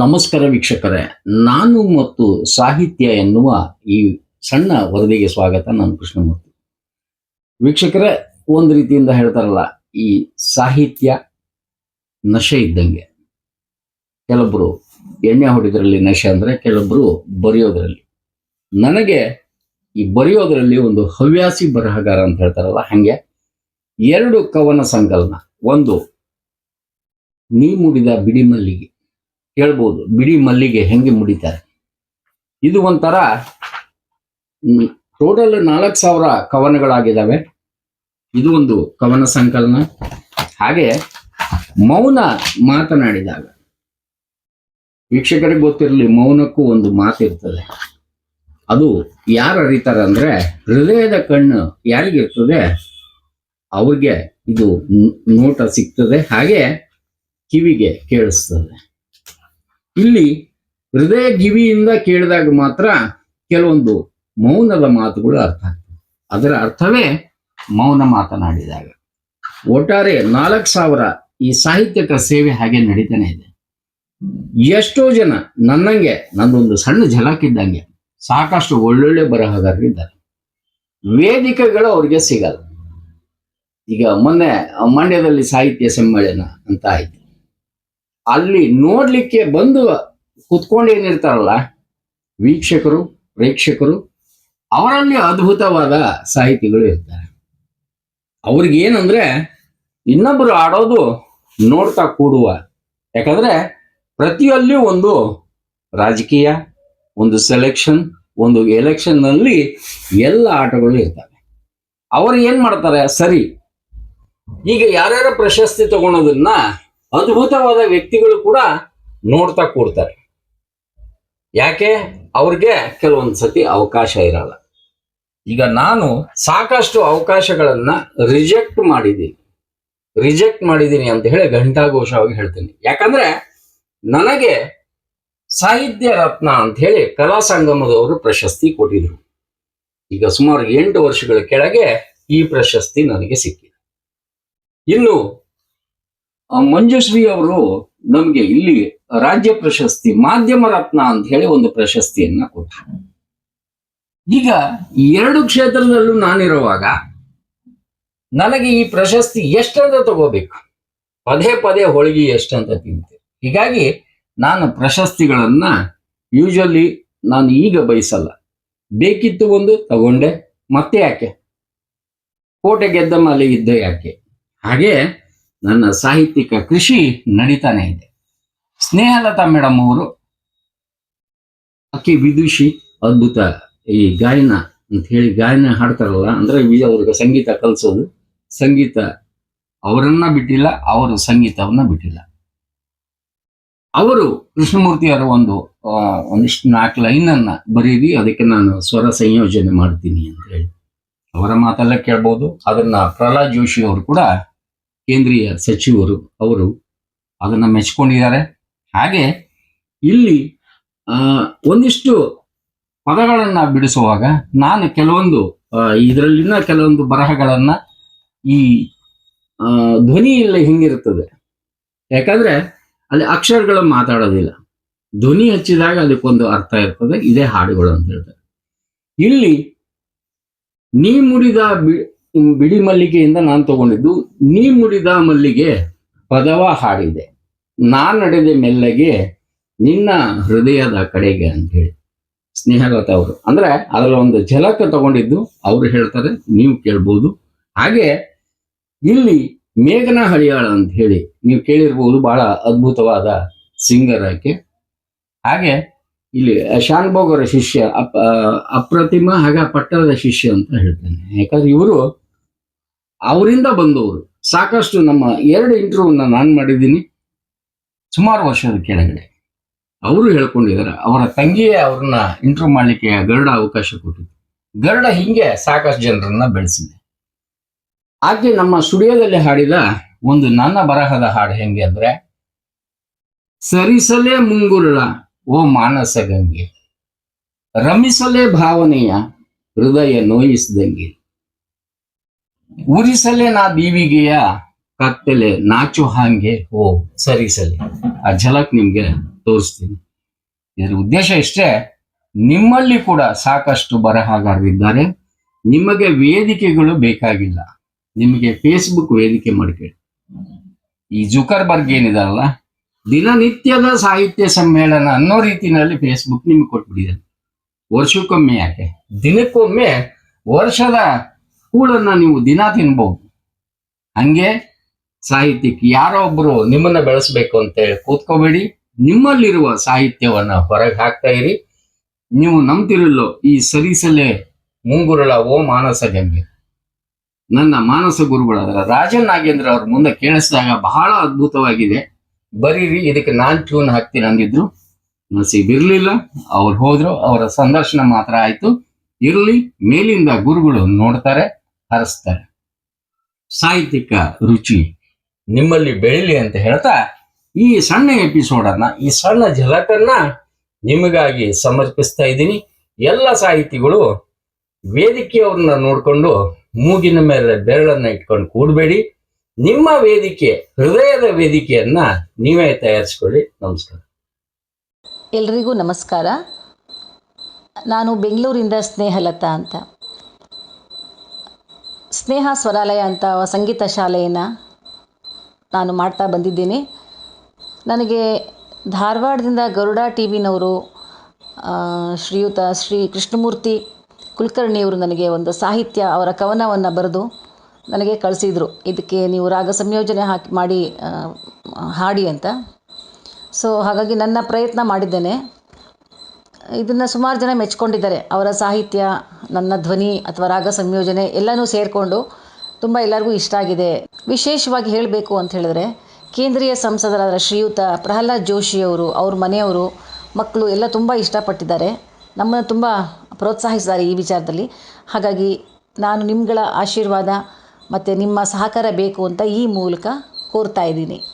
ನಮಸ್ಕಾರ ವೀಕ್ಷಕರೇ, ನಾನು ಮತ್ತು ಸಾಹಿತ್ಯ ಎನ್ನುವ ಈ ಸಣ್ಣ ವರದಿಗೆ ಸ್ವಾಗತ, ನಾನು ಕೃಷ್ಣಮೂರ್ತಿ. ವೀಕ್ಷಕರೇ, ಒಂದು ರೀತಿಯಿಂದ ಹೇಳ್ತಾರಲ್ಲ, ಈ ಸಾಹಿತ್ಯ ನಶೆ ಇದ್ದಂಗೆ. ಕೆಲವೊಬ್ರು ಎಣ್ಣೆ ಹೊಡಿದ್ರಲ್ಲಿ ನಶೆ ಅಂದ್ರೆ ಕೆಲವೊಬ್ರು ಬರೆಯೋದ್ರಲ್ಲಿ. ನನಗೆ ಈ ಬರೆಯೋದ್ರಲ್ಲಿ ಒಂದು ಹವ್ಯಾಸಿ ಬರಹಗಾರ ಅಂತ ಹೇಳ್ತಾರಲ್ಲ, ಹಂಗೆ ಎರಡು ಕವನ ಸಂಕಲನ. ಒಂದು, ನೀ ಮುಡಿದ ಬಿಡಿ ಮಲ್ಲಿಗೆ. ಹೇಳ್ಬೋದು ಬಿಡಿ ಮಲ್ಲಿಗೆ ಹೆಂಗೆ ಮುಡಿತಾರೆ. ಇದು ಒಂಥರ ಟೋಟಲ್ ನಾಲ್ಕು ಸಾವಿರ ಕವನಗಳಾಗಿದ್ದಾವೆ. ಇದು ಒಂದು ಕವನ ಸಂಕಲನ. ಹಾಗೆ, ಮೌನ ಮಾತನಾಡಿದಾಗ. ವೀಕ್ಷಕರಿಗೆ ಗೊತ್ತಿರಲಿ, ಮೌನಕ್ಕೂ ಒಂದು ಮಾತಿರ್ತದೆ. ಅದು ಯಾರು ಅರಿತಾರೆ ಅಂದ್ರೆ, ಹೃದಯದ ಕಣ್ಣು ಯಾರಿಗಿರ್ತದೆ ಅವ್ರಿಗೆ ಇದು ನೋಟ ಸಿಗ್ತದೆ. ಹಾಗೆ ಕಿವಿಗೆ ಕೇಳಿಸ್ತದೆ. ಇಲ್ಲಿ ಹೃದಯ ಗಿವಿಯಿಂದ ಕೇಳಿದಾಗ ಮಾತ್ರ ಕೆಲವೊಂದು ಮೌನದ ಮಾತುಗಳು ಅರ್ಥ ಆಗ್ತದೆ ಅದರ ಅರ್ಥವೇ ಮೌನ ಮಾತನಾಡಿದಾಗ. ಒಟ್ಟಾರೆ ನಾಲ್ಕು ಸಾವಿರ ಈ ಸಾಹಿತ್ಯಕ ಸೇವೆ ಹಾಗೆ ನಡೀತಾನೆ ಇದೆ. ಎಷ್ಟೋ ಜನ ನನ್ನಂಗೆ, ನಂದೊಂದು ಸಣ್ಣ ಝಲಕಿದ್ದಂಗೆ ಸಾಕಷ್ಟು ಒಳ್ಳೊಳ್ಳೆ ಬರಹಗಾರರಿದ್ದಾರೆ. ವೇದಿಕೆಗಳು ಅವ್ರಿಗೆ ಸಿಗಲ್ಲ. ಈಗ ಮೊನ್ನೆ ಮಂಡ್ಯದಲ್ಲಿ ಸಾಹಿತ್ಯ ಸಮ್ಮೇಳನ ಅಂತ ಆಯ್ತು. ಅಲ್ಲಿ ನೋಡ್ಲಿಕ್ಕೆ ಬಂದು ಕುತ್ಕೊಂಡು ಏನಿರ್ತಾರಲ್ಲ ವೀಕ್ಷಕರು, ಪ್ರೇಕ್ಷಕರು, ಅವರಲ್ಲಿ ಅದ್ಭುತವಾದ ಸಾಹಿತಿಗಳು ಇರ್ತಾರೆ. ಅವ್ರಿಗೇನಂದ್ರೆ ಇನ್ನೊಬ್ಬರು ಆಡೋದು ನೋಡ್ತಾ ಕೂಡುವ. ಯಾಕಂದ್ರೆ ಪ್ರತಿಯಲ್ಲಿ ಒಂದು ರಾಜಕೀಯ, ಒಂದು ಸೆಲೆಕ್ಷನ್ ಒಂದು ಎಲೆಕ್ಷನ್ನಲ್ಲಿ ಎಲ್ಲ ಆಟಗಳು ಇರ್ತವೆ. ಅವರು ಏನ್ ಮಾಡ್ತಾರೆ? ಸರಿ, ಈಗ ಯಾರ್ಯಾರ ಪ್ರಶಸ್ತಿ ತಗೊಳೋದನ್ನ ಅದ್ಭುತವಾದ ವ್ಯಕ್ತಿಗಳು ಕೂಡ ನೋಡ್ತಾ ಕೂಡ್ತಾರೆ. ಯಾಕೆ? ಅವ್ರಿಗೆ ಕೆಲವೊಂದು ಸತಿ ಅವಕಾಶ ಇರಲ್ಲ. ಈಗ ನಾನು ಸಾಕಷ್ಟು ಅವಕಾಶಗಳನ್ನ ರಿಜೆಕ್ಟ್ ಮಾಡಿದ್ದೀನಿ. ರಿಜೆಕ್ಟ್ ಮಾಡಿದ್ದೀನಿ ಅಂತ ಹೇಳಿ ಘಂಟಾಘೋಷವಾಗಿ ಹೇಳ್ತೀನಿ. ಯಾಕಂದ್ರೆ ನನಗೆ ಸಾಹಿತ್ಯ ರತ್ನ ಅಂತ ಹೇಳಿ ಕಲಾ ಸಂಗಮದವರು ಪ್ರಶಸ್ತಿ ಕೊಟ್ಟಿದ್ರು. ಈಗ ಸುಮಾರು ಎಂಟು ವರ್ಷಗಳ ಕೆಳಗೆ ಈ ಪ್ರಶಸ್ತಿ ನನಗೆ ಸಿಕ್ಕಿದೆ. ಇನ್ನು ಮಂಜುಶ್ರೀ ಅವರು ನಮ್ಗೆ ಇಲ್ಲಿ ರಾಜ್ಯ ಪ್ರಶಸ್ತಿ, ಮಾಧ್ಯಮ ರತ್ನ ಅಂತ ಹೇಳಿ ಒಂದು ಪ್ರಶಸ್ತಿಯನ್ನ ಕೊಟ್ಟರು ಈಗ ಎರಡು ಕ್ಷೇತ್ರದಲ್ಲೂ ನಾನಿರುವಾಗ ನನಗೆ ಈ ಪ್ರಶಸ್ತಿ ಎಷ್ಟಂತ ತಗೋಬೇಕು? ಪದೇ ಪದೇ ಹೋಳಿಗೆ ಎಷ್ಟಂತ ತಿಂತೆ ಹೀಗಾಗಿ ನಾನು ಪ್ರಶಸ್ತಿಗಳನ್ನ ಯೂಶಲಿ ನಾನು ಈಗ ಬಯಸಲ್ಲ. ಬೇಕಿತ್ತು ಒಂದು ತಗೊಂಡೆ, ಮತ್ತೆ ಯಾಕೆ? ಕೋಟೆ ಗೆದ್ದ ಮಾಲೆ ಇದ್ದ ಯಾಕೆ? ಹಾಗೆ ನನ್ನ ಸಾಹಿತ್ಯಿಕ ಕೃಷಿ ನಡೀತಾನೆ ಇದೆ. ಸ್ನೇಹಲತಾ ಮೇಡಮ್ ಅವರು ಅಕ್ಕಿ ವಿದುಷಿ ಅದ್ಭುತ ಈ ಗಾಯನ ಅಂತ ಹೇಳಿ ಗಾಯನ ಹಾಡ್ತಾರಲ್ಲ, ಅಂದ್ರೆ ಅವ್ರಿಗೆ ಸಂಗೀತ ಕಲಿಸೋದು. ಸಂಗೀತ ಅವರನ್ನ ಬಿಟ್ಟಿಲ್ಲ, ಅವರು ಸಂಗೀತವನ್ನ ಬಿಟ್ಟಿಲ್ಲ. ಅವರು ಕೃಷ್ಣಮೂರ್ತಿ ಅವರ ಒಂದು ಒಂದಿಷ್ಟು ನಾಲ್ಕು ಲೈನ್ ಅನ್ನ ಬರೀರಿ, ಅದಕ್ಕೆ ನಾನು ಸ್ವರ ಸಂಯೋಜನೆ ಮಾಡ್ತೀನಿ ಅಂತ ಹೇಳಿ. ಅವರ ಮಾತೆಲ್ಲ ಕೇಳ್ಬೋದು, ಅದನ್ನ ಪ್ರಹ್ಲಾದ್ ಜೋಶಿ ಅವರು ಕೂಡ ಕೇಂದ್ರೀಯ ಸಚಿವರು ಅವರು ಅದನ್ನ ಮೆಚ್ಕೊಂಡಿದ್ದಾರೆ. ಹಾಗೆ ಇಲ್ಲಿ ಒಂದಿಷ್ಟು ಪದಗಳನ್ನ ಬಿಡಿಸುವಾಗ ನಾನು ಕೆಲವೊಂದು ಇದರಲ್ಲಿನ ಕೆಲವೊಂದು ಬರಹಗಳನ್ನ ಈ ಧ್ವನಿ ಇಲ್ಲ ಹಿಂಗಿರ್ತದೆ. ಯಾಕಂದ್ರೆ ಅಲ್ಲಿ ಅಕ್ಷರಗಳು ಮಾತಾಡೋದಿಲ್ಲ. ಧ್ವನಿ ಹಚ್ಚಿದಾಗ ಅದಕ್ಕೊಂದು ಅರ್ಥ ಇರ್ತದೆ, ಇದೇ ಹಾಡುಗಳು ಅಂತ ಹೇಳ್ತಾರೆ. ಇಲ್ಲಿ, ನೀ ಮುಡಿದ ಬಿ- ಬಿಡಿ ಮಲ್ಲಿಗೆಯಿಂದ ನಾನು ತಗೊಂಡಿದ್ದು ನೀ ಮುಡಿದ ಮಲ್ಲಿಗೆ ಪದವ ಹಾಡಿದೆ. ನಾನು ನಡೆದೆ ಮೆಲ್ಲಗೆ ನಿನ್ನ ಹೃದಯದ ಕಡೆಗೆ ಅಂತ ಹೇಳಿ ಸ್ನೇಹಲತಾ ಅವರು. ಅಂದ್ರೆ ಅದರ ಒಂದು ಝಲಕ ತಗೊಂಡಿದ್ದು ಅವ್ರು ಹೇಳ್ತಾರೆ, ನೀವು ಕೇಳ್ಬೋದು. ಹಾಗೆ ಇಲ್ಲಿ ಮೇಘನ ಹಳಿಯಾಳ ಅಂತ ಹೇಳಿ ನೀವು ಕೇಳಿರ್ಬೋದು, ಬಹಳ ಅದ್ಭುತವಾದ ಸಿಂಗರ್ ಆಕೆ. ಹಾಗೆ ಇಲ್ಲಿ ಶಾನ್ಭೋಗರ ಶಿಷ್ಯ ಅಪ್ ಅಪ್ರತಿಮ ಹಾಗೆ ಪಟ್ಟದ ಶಿಷ್ಯ ಅಂತ ಹೇಳ್ತೇನೆ. ಯಾಕಂದ್ರೆ ಇವರು ಅವರಿಂದ ಬಂದವರು. ಸಾಕಷ್ಟು ನಮ್ಮ ಎರಡು ಇಂಟರ್ವ್ಯೂನ ನಾನು ಮಾಡಿದ್ದೀನಿ. ಸುಮಾರು ವರ್ಷದ ಕೆಳಗಡೆ ಅವರು ಹೇಳ್ಕೊಂಡಿದ್ದಾರೆ, ಅವರ ತಂಗಿಯೇ ಅವ್ರನ್ನ ಇಂಟರ್ವ್ಯೂ ಮಾಡಲಿಕ್ಕೆ ಗರುಡ ಅವಕಾಶ ಕೊಟ್ಟಿದ್ದು. ಗರುಡ ಹಿಂಗೆ ಸಾಕಷ್ಟು ಜನರನ್ನ ಬೆಳೆಸಿದೆ. ಆಕೆ ನಮ್ಮ ಸ್ಟುಡಿಯೋದಲ್ಲಿ ಹಾಡಿದ ಒಂದು ನನ್ನ ಬರಹದ ಹಾಡು ಹೆಂಗೆ ಅಂದ್ರೆ, ಸರಿಸಲೇ ಮುಂಗುರುಳ ಓ ಮಾನಸ ಗಂಗೆ. ರಮಿಸಲೇ ಭಾವನೆಯ ಹೃದಯ ನೋಯಿಸಿದಂಗೆ. ಉರಿಸಲೇ ನಾ ದೀವಿಗೆಯ ಕತ್ತಲೆ, ನಾಚು ಹಾಂಗೆ ಓ ಸರಿ ಸರಿ ಆ ಝಲಕ್ ನಿಮ್ಗೆ ತೋರಿಸ್ತೀನಿ. ಇದರ ಉದ್ದೇಶ ಇಷ್ಟೇ, ನಿಮ್ಮಲ್ಲಿ ಕೂಡ ಸಾಕಷ್ಟು ಬರಹಗಾರರಿದ್ದಾರೆ. ನಿಮಗೆ ವೇದಿಕೆಗಳು ಬೇಕಾಗಿಲ್ಲ. ನಿಮಗೆ ಫೇಸ್ಬುಕ್ ವೇದಿಕೆ ಮಾಡ್ಕೊಳ್ಳಿ ಈ ಜುಕರ್ಬರ್ಗ್ ಏನಿದಾರಲ್ಲ, ದಿನನಿತ್ಯದ ಸಾಹಿತ್ಯ ಸಮ್ಮೇಳನ ಅನ್ನೋ ರೀತಿನಲ್ಲಿ ಫೇಸ್ಬುಕ್ ನಿಮ್ಗೆ ಕೊಟ್ಬಿಟ್ಟಿದೆ ವರ್ಷಕ್ಕೊಮ್ಮೆ ಯಾಕೆ? ದಿನಕ್ಕೊಮ್ಮೆ ವರ್ಷದ ಕೂಳನ್ನ ನೀವು ದಿನ ತಿನ್ಬಹುದು ಹಂಗೆ ಸಾಹಿತ್ಯಕ್ಕೆ ಯಾರೋ ಒಬ್ರು ನಿಮ್ಮನ್ನ ಬೆಳೆಸ್ಬೇಕು ಅಂತ ಹೇಳಿ ಕೂತ್ಕೋಬೇಡಿ. ನಿಮ್ಮಲ್ಲಿರುವ ಸಾಹಿತ್ಯವನ್ನ ಹೊರಗೆ ಹಾಕ್ತಾ ಇರಿ. ನೀವು ನಂಬ್ತಿರಲ್ಲೋ ಈ ಸರಿಸಲೆ ಮುಂಗುರುಳ ಓ ಮಾನಸ ಗಂಗೆ. ನನ್ನ ಮಾನಸ ಗುರುಗಳಾದ ರಾಜನ್ ನಾಗೇಂದ್ರ ಅವ್ರ ಮುಂದೆ ಕೇಳಿಸಿದಾಗ ಬಹಳ ಅದ್ಭುತವಾಗಿದೆ. ಬರೀರಿ, ಇದಕ್ಕೆ ನಾನ್ ಟ್ಯೂನ್ ಹಾಕ್ತೀನಿ ಅಂದಿದ್ರು. ಸಿಗಿರ್ಲಿಲ್ಲ ಅವ್ರು ಹೋದ್ರು, ಅವರ ಸಂದರ್ಶನ ಮಾತ್ರ ಆಯ್ತು. ಇರಲಿ, ಮೇಲಿಂದ ಗುರುಗಳು ನೋಡ್ತಾರೆ. ಹರಿಸ್ತಾರೆ. ಸಾಹಿತ್ಯಿಕ ರುಚಿ ನಿಮ್ಮಲ್ಲಿ ಬೆಳಿಲಿ ಅಂತ ಹೇಳ್ತಾ ಈ ಸಣ್ಣ ಎಪಿಸೋಡ್ ಅನ್ನ, ಈ ಸಣ್ಣ ಝಲಕನ್ನ ನಿಮಗಾಗಿ ಸಮರ್ಪಿಸ್ತಾ ಇದ್ದೀನಿ. ಎಲ್ಲ ಸಾಹಿತಿಗಳು ವೇದಿಕೆಯವ್ರನ್ನ ನೋಡ್ಕೊಂಡು ಮೂಗಿನ ಮೇಲೆ ಬೆರಳನ್ನ ಇಟ್ಕೊಂಡು ಕೂಡಬೇಡಿ. ನಿಮ್ಮ ವೇದಿಕೆ, ಹೃದಯದ ವೇದಿಕೆಯನ್ನ ನೀವೇ ತಯಾರಿಸ್ಕೊಳ್ಳಿ. ನಮಸ್ಕಾರ. ಎಲ್ರಿಗೂ ನಮಸ್ಕಾರ. ನಾನು ಬೆಂಗಳೂರಿಂದ ಸ್ನೇಹಲತಾ ಅಂತ. ಸ್ನೇಹ ಸ್ವರಾಲಯ ಅಂತ ಸಂಗೀತ ಶಾಲೆಯನ್ನು ನಾನು ಮಾಡ್ತಾ ಬಂದಿದ್ದೀನಿ. ನನಗೆ ಧಾರವಾಡದಿಂದ ಗರುಡ ಟಿ ವಿನವರು ಶ್ರೀಯುತ ಶ್ರೀ ಕೃಷ್ಣಮೂರ್ತಿ ಕುಲಕರ್ಣಿಯವರು ನನಗೆ ಒಂದು ಸಾಹಿತ್ಯ ಅವರ ಕವನವನ್ನು ಬರೆದು ನನಗೆ ಕಳಿಸಿದರು. ಇದಕ್ಕೆ ನೀವು ರಾಗ ಸಂಯೋಜನೆ ಹಾಕಿ ಮಾಡಿ ಹಾಡಿ ಅಂತ. ಸೊ ಹಾಗಾಗಿ ನನ್ನ ಪ್ರಯತ್ನ ಮಾಡಿದ್ದೇನೆ. ಇದನ್ನು ಸುಮಾರು ಜನ ಮೆಚ್ಕೊಂಡಿದ್ದಾರೆ. ಅವರ ಸಾಹಿತ್ಯ, ನನ್ನ ಧ್ವನಿ ಅಥವಾ ರಾಗ ಸಂಯೋಜನೆ ಎಲ್ಲನೂ ಸೇರಿಕೊಂಡು ತುಂಬ ಎಲ್ಲರಿಗೂ ಇಷ್ಟ ಆಗಿದೆ. ವಿಶೇಷವಾಗಿ ಹೇಳಬೇಕು ಅಂತ ಹೇಳಿದ್ರೆ, ಕೇಂದ್ರೀಯ ಸಂಸದರಾದ ಶ್ರೀಯುತ ಪ್ರಹ್ಲಾದ್ ಜೋಶಿಯವರು ಅವ್ರ ಮನೆಯವರು, ಮಕ್ಕಳು ಎಲ್ಲ ತುಂಬ ಇಷ್ಟಪಟ್ಟಿದ್ದಾರೆ. ನಮ್ಮನ್ನು ತುಂಬ ಪ್ರೋತ್ಸಾಹಿಸಿದ್ದಾರೆ ಈ ವಿಚಾರದಲ್ಲಿ. ಹಾಗಾಗಿ ನಾನು ನಿಮ್ಮಗಳ ಆಶೀರ್ವಾದ ಮತ್ತು ನಿಮ್ಮ ಸಹಕಾರ ಬೇಕು ಅಂತ ಈ ಮೂಲಕ ಕೋರ್ತಾ ಇದ್ದೀನಿ.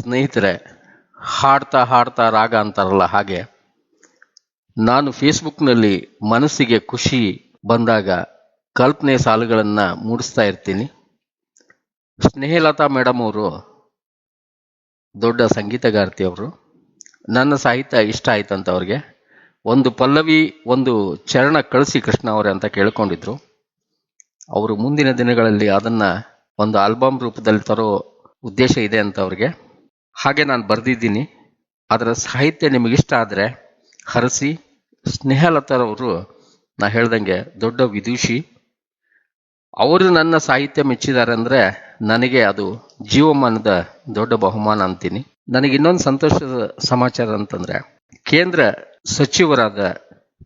ಸ್ನೇಹಿತರೆ, ಹಾಡ್ತಾ ಹಾಡ್ತಾ ರಾಗ ಅಂತಾರಲ್ಲ ಹಾಗೆ ನಾನು ಫೇಸ್ಬುಕ್ನಲ್ಲಿ ಮನಸ್ಸಿಗೆ ಖುಷಿ ಬಂದಾಗ ಕಲ್ಪನೆ ಸಾಲುಗಳನ್ನು ಮೂಡಿಸ್ತಾ ಇರ್ತೀನಿ. ಸ್ನೇಹಲತಾ ಮೇಡಮ್ ಅವರು ದೊಡ್ಡ ಸಂಗೀತಗಾರ್ತಿ ಅವರು. ನನ್ನ ಸಾಹಿತ್ಯ ಇಷ್ಟ ಆಯ್ತಂತ ಅವ್ರಿಗೆ. ಒಂದು ಪಲ್ಲವಿ, ಒಂದು ಚರಣ ಕಳಿಸಿ ಕೃಷ್ಣ ಅವರೇ ಅಂತ ಕೇಳ್ಕೊಂಡಿದ್ರು. ಅವರು ಮುಂದಿನ ದಿನಗಳಲ್ಲಿ ಅದನ್ನ ಒಂದು ಆಲ್ಬಮ್ ರೂಪದಲ್ಲಿ ತರೋ ಉದ್ದೇಶ ಇದೆ ಅಂತ ಅವ್ರಿಗೆ. ಹಾಗೆ ನಾನು ಬರೆದಿದ್ದೀನಿ. ಅದರ ಸಾಹಿತ್ಯ ನಿಮಗಿಷ್ಟ ಆದರೆ ಹರಸಿ ಸ್ನೇಹಲತಾರವರು ನಾ ಹೇಳ್ದಂಗೆ ದೊಡ್ಡ ವಿದುಷಿ. ಅವರು ನನ್ನ ಸಾಹಿತ್ಯ ಮೆಚ್ಚಿದ್ದಾರೆ ಅಂದರೆ ನನಗೆ ಅದು ಜೀವಮಾನದ ದೊಡ್ಡ ಬಹುಮಾನ ಅಂತೀನಿ. ನನಗೆ ಇನ್ನೊಂದು ಸಂತೋಷದ ಸಮಾಚಾರ ಅಂತಂದರೆ, ಕೇಂದ್ರ ಸಚಿವರಾದ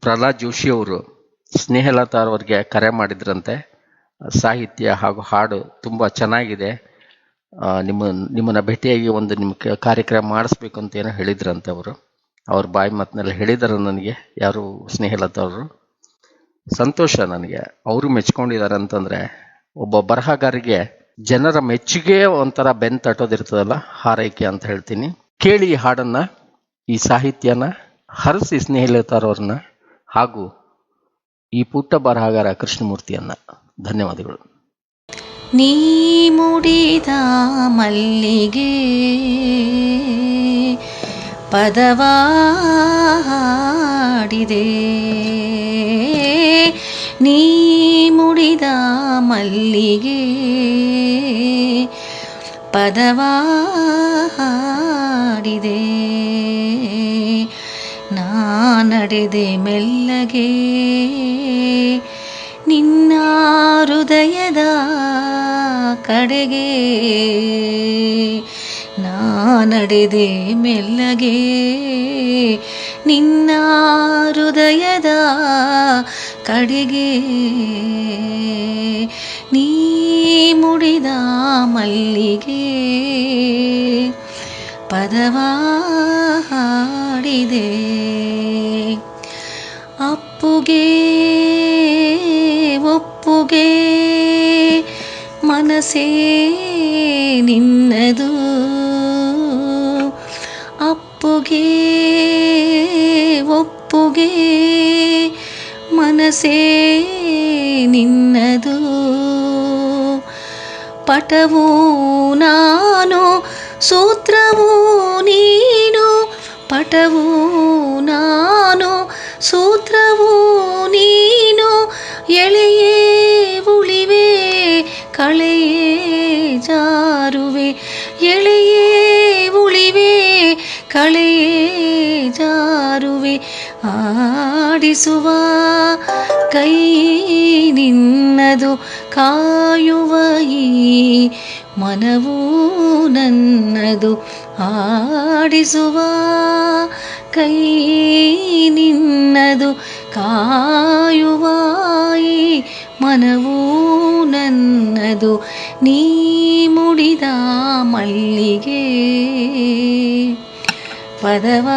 ಪ್ರಹ್ಲಾದ್ ಜೋಶಿ ಅವರು ಸ್ನೇಹಲತಾರ್ ಅವರಿಗೆ ಕರೆ ಮಾಡಿದ್ರಂತೆ. ಸಾಹಿತ್ಯ ಹಾಗೂ ಹಾಡು ತುಂಬ ಚೆನ್ನಾಗಿದೆ. ನಿಮ್ಮ, ನಿಮ್ಮನ್ನು ಭೇಟಿಯಾಗಿ ಒಂದು ನಿಮ್ಮ ಕಾರ್ಯಕ್ರಮ ಮಾಡಿಸ್ಬೇಕು ಅಂತ ಏನೋ ಹೇಳಿದ್ರಂತೆ ಅವರು. ಅವ್ರ ಬಾಯಿ ಮಾತಿನಲ್ಲಿ ಹೇಳಿದ್ದಾರೆ ನನಗೆ, ಯಾರು ಸ್ನೇಹಲತ್ತವರು ಸಂತೋಷ ನನಗೆ. ಅವರು ಮೆಚ್ಕೊಂಡಿದ್ದಾರೆ ಅಂತಂದ್ರೆ, ಒಬ್ಬ ಬರಹಗಾರಿಗೆ ಜನರ ಮೆಚ್ಚುಗೆ ಒಂಥರ ಬೆನ್ ತಟ್ಟೋದಿರ್ತದಲ್ಲ, ಹಾರೈಕೆ ಅಂತ ಹೇಳ್ತೀನಿ. ಕೇಳಿ ಈ ಹಾಡನ್ನ, ಈ ಸಾಹಿತ್ಯನ, ಹರಸಿ ಸ್ನೇಹಲತಾರವ್ರನ್ನ, ಹಾಗೂ ಈ ಪುಟ್ಟ ಬರಹಗಾರ ಕೃಷ್ಣಮೂರ್ತಿಯನ್ನ. ಧನ್ಯವಾದಗಳು. ನೀ ಮುಡಿದ ಮಲ್ಲಿಗೆ ಪದವಾಡಿದೆ. ನೀ ಮುಡಿದ ಮಲ್ಲಿಗೆ ಪದವಾಡಿದೆ. ನಾ ನಡೆದೆ ಮೆಲ್ಲಗೆ ನಿನ್ನ ಹೃದಯದ ಕಡೆಗೆ. ನಡೆದೆ ಮೆಲ್ಲಗೆ. ನಿನ್ನ ಹೃದಯದ ಕಡೆಗೆ ನೀ ಮುಡಿದ ಮಲ್ಲಿಗೆ ಪದವಾಡಿದೆ ಅಪ್ಪುಗೆ ಒಪ್ಪುಗೆ ಮನಸೇ ನಿನ್ನದು. ಅಪ್ಪುಗೆ, ಒಪ್ಪುಗೆ ಮನಸೇ ನಿನ್ನದು. ಪಟವೂ ನಾನು, ಸೂತ್ರವೂ ನೀನು. ಪಟವೂ ನಾನು, ಸೂತ್ರವೂ ನೀನು. ಎಳೆಯೇ ಜಾರುವೆ, ಎಳೆಯೇ ಉಳಿವೆ, ಕಳೆಯೇ ಜಾರುವೆ, ಆಡಿಸುವ ಕೈ ನಿನ್ನದು, ಕಾಯುವ ಈ ಮನವೂ ನನ್ನದು, ಆಡಿಸುವ ಕೈ ನಿನ್ನದು, ಕಾಯುವ ಈ ಮನವೂ ನನ್ನದು, ನೀ ಮಲ್ಲಿಗೆ ಪದವಾಡಿದೆ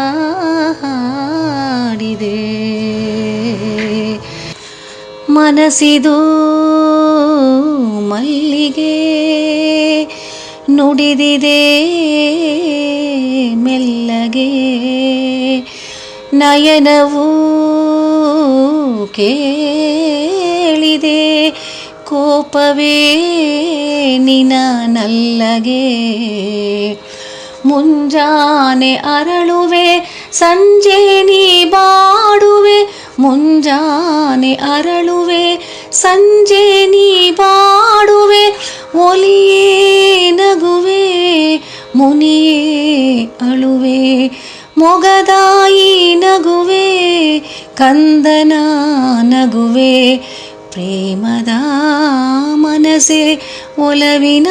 ಮನಸಿದು ಮಲ್ಲಿಗೆ ನುಡಿದಿದೆ ಮೆಲ್ಲಗೆ ನಯನವು ಕೇಳಿದೆ ಕೋಪವೇ ನಿನ ನಲ್ಲಗೆ ಮುಂಜಾನೆ ಅರಳುವೆ, ಸಂಜೆ ನೀ ಬಾಡುವೆ, ಮುಂಜಾನೆ ಅರಳುವೆ, ಸಂಜೆ ನೀ ಬಾಡುವೆ, ಒಲಿಯೇ ನಗುವೆ, ಮುನಿಯೇ ಅಳುವೆ, ಮೊಗದಾಯಿ ನಗುವೆ, ಕಂದನ ನಗುವೆ ಪ್ರೇಮದ ಮನಸೆ ಒಲವಿನ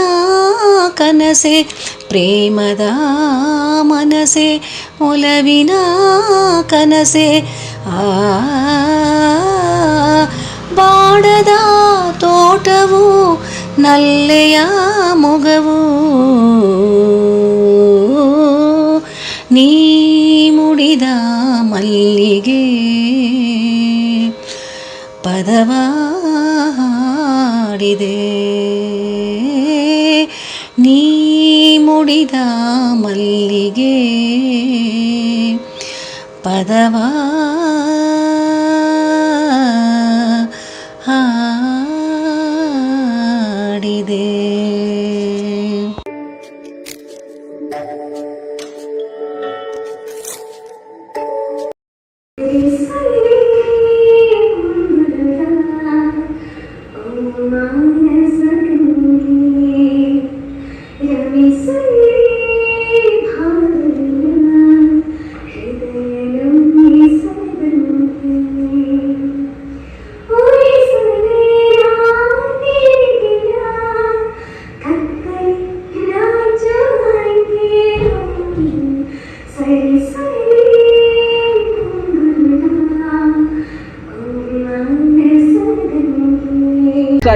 ಕನಸೆ ಪ್ರೇಮದ ಮನಸೆ ಒಲವಿನ ಕನಸೆ ಆ ಬಾಡದ ತೋಟವು ನಲ್ಲೆಯ ಮೊಗವು